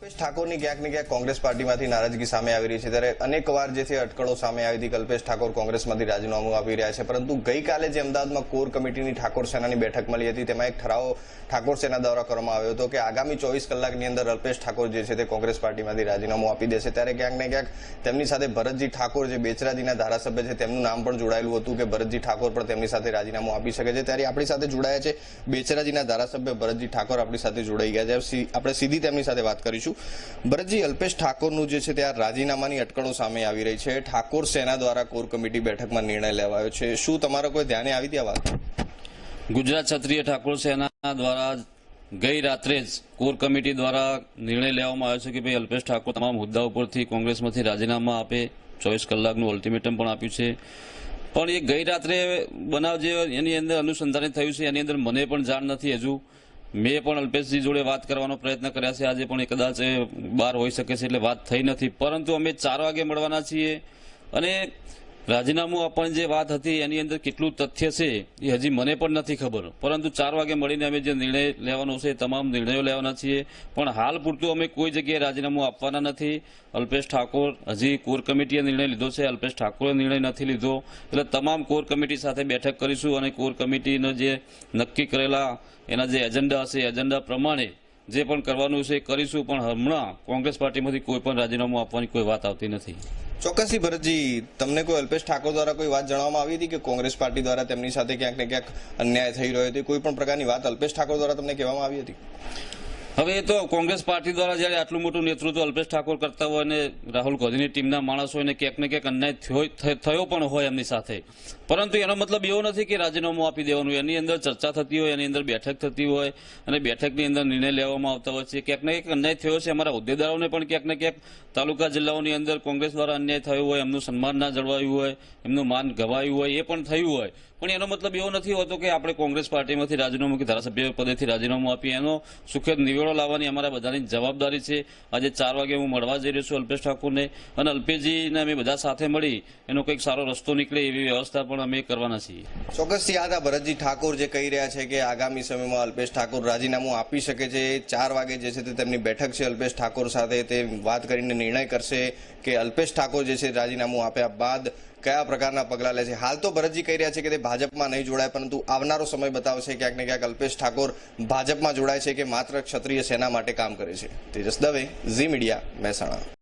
કલ્પેશ ઠાકોરની ક્યાંક ને ક્યાંક કોંગ્રેસ પાર્ટીમાંથી નારાજગી સામે આવી રહી છે. ત્યારે અનેકવાર જે છે અટકળો સામે આવી હતી. કલ્પેશ ઠાકોર કોંગ્રેસમાંથી રાજીનામું આપી રહ્યા છે. પરંતુ ગઈકાલે જે અમદાવાદમાં કોર કમિટીની ઠાકોર સેનાની બેઠક મળી હતી, તેમાં એક ઠરાવ ઠાકોર સેના દ્વારા કરવામાં આવ્યો હતો કે આગામી ચોવીસ કલાકની અંદર અલ્પેશ ઠાકોર જે છે તે કોંગ્રેસ પાર્ટીમાંથી રાજીનામું આપી દેશે. ત્યારે ક્યાંક ને ક્યાંક તેમની સાથે ભરતજી ઠાકોર જે બેચરાજીના ધારાસભ્ય છે તેમનું નામ પણ જોડાયેલું હતું કે ભરતજી ઠાકોર પણ તેમની સાથે રાજીનામું આપી શકે છે. ત્યારે આપણી સાથે જોડાયા છે બેચરાજીના ધારાસભ્ય ભરતજી ઠાકોર આપણી સાથે જોડાઈ ગયા છે. આપણે સીધી તેમની સાથે વાત કરીશું. ભરતજી, અલ્પેશ ઠાકોરનું જે છે તે આ રાજીનામાની અટકળો સામે આવી રહી છે. ઠાકોર સેના દ્વારા કોર કમિટી બેઠકમાં નિર્ણય લેવાયો છે. શું તમારા કોઈ ધ્યાને આવી ત્યાં વાત? ગુજરાત ક્ષત્રિય ઠાકોર સેના દ્વારા ગઈ રાત્રે જ કોર કમિટી દ્વારા નિર્ણય લેવામાં આવ્યો છે કે ભાઈ, અલ્પેશ ઠાકોર તમામ મુદ્દા ઉપરથી કોંગ્રેસમાંથી રાજીનામા આપે. ચોવીસ કલાકનું અલ્ટિમેટમ પણ આપ્યું છે. પણ એ ગઈ રાત્રે બનાવ જે એની અંદર અનુસંધાને થયું છે, એની અંદર મને પણ જાણ નથી હજુ. મેં પણ અલ્પેશજી જોડે વાત કરવાનો પ્રયત્ન કર્યા છે. આજે પણ એ કદાચ બહાર હોઈ શકે છે એટલે વાત થઈ નથી. પરંતુ અમે ચાર વાગે મળવાના છીએ અને રાજીનામું આપવાની જે વાત હતી, એની અંદર કેટલું તથ્ય છે, એ હજી મને પણ નથી ખબર. પરંતુ ચાર વાગે મળીને અમે જે નિર્ણય લેવાનો છે તમામ નિર્ણયો લેવાના છીએ. પણ હાલ પૂરતું અમે કોઈ જગ્યાએ રાજીનામું આપવાના નથી. અલ્પેશ ઠાકોર હજી કોર કમિટીએ નિર્ણય લીધો છે. અલ્પેશ ઠાકોરે નિર્ણય નથી લીધો. એટલે તમામ કોર કમિટી સાથે બેઠક કરીશું અને કોર કમિટીનો જે નક્કી કરેલા એના જે એજન્ડા હશે એજન્ડા પ્રમાણે જે પણ કરવાનું છે કરીશું, પણ હમણાં કોંગ્રેસ પાર્ટીમાંથી કોઈ પણ રાજીનામું આપવાની કોઈ વાત આવતી નથી. ચોક્કસથી ભરતજી, તમને કોઈ અલ્પેશ ઠાકોર દ્વારા કોઈ વાત જણાવવામાં આવી હતી કે કોંગ્રેસ પાર્ટી દ્વારા તેમની સાથે ક્યાંક ને ક્યાંક અન્યાય થઈ રહ્યો હતો? કોઈ પણ પ્રકારની વાત અલ્પેશ ઠાકોર દ્વારા તમને કહેવામાં આવી હતી? હવે એ તો કોંગ્રેસ પાર્ટી દ્વારા જ્યારે આટલું મોટું નેતૃત્વ અલ્પેશ ઠાકોર કરતા હોય અને રાહુલ ગાંધીની ટીમના માણસ એને ક્યાંક ને ક્યાંક અન્યાય થયો પણ હોય એમની સાથે. પરંતુ એનો મતલબ એવો નથી કે રાજીનામું આપી દેવાનું. એની અંદર ચર્ચા થતી હોય, એની અંદર બેઠક થતી હોય અને બેઠકની અંદર નિર્ણય લેવામાં આવતા હોય છે. ક્યાંક ને ક્યાંક અન્યાય થયો છે. અમારા હોદ્દેદારોને પણ ક્યાંક ને ક્યાંક તાલુકા જિલ્લાઓની અંદર કોંગ્રેસ દ્વારા અન્યાય થયો હોય, એમનું સન્માન ના જળવાયું હોય, એમનું માન ગવાયું હોય, એ પણ થયું હોય. પણ એનો મતલબ એવો નથી હોતો કે આપણે કોંગ્રેસ પાર્ટીમાંથી રાજીનામું કે ધારાસભ્ય પદેથી રાજીનામું આપીએ. એનો સુખદ નિવેડો લાવવાની અમારા બધાની જવાબદારી છે. આજે ચાર વાગે હું મળવા જઈ રહ્યો છું અલ્પેશ ઠાકોરને અને અલ્પેશજીને અમે બધા સાથે મળી એનો કંઈક સારો રસ્તો નીકળે એવી વ્યવસ્થા પણ અમે કરવાના છીએ. ચોક્કસથી આ ભરતજી ઠાકોર જે કહી રહ્યા છે કે આગામી સમયમાં અલ્પેશ ઠાકોર રાજીનામું આપી શકે છે. ચાર વાગે જે છે તે તેમની બેઠક છે અલ્પેશ ઠાકોર સાથે તે વાત કરીને નિર્ણય કરશે કે અલ્પેશ ઠાકોર જે છે રાજીનામું આપ્યા બાદ કયા પ્રકારના પગલાં લે છે? હાલ તો ભરતજી કહી રહ્યા છે કે તે ભાજપમાં નહીં જોડાય, પરંતુ આવનારો સમય બતાવશે ક્યાંક ને ક્યાંક અલ્પેશ ઠાકોર ભાજપમાં જોડાય છે કે માત્ર ક્ષત્રિય સેના માટે કામ કરે છે. Tejas Dave, Zee media, Mehsana.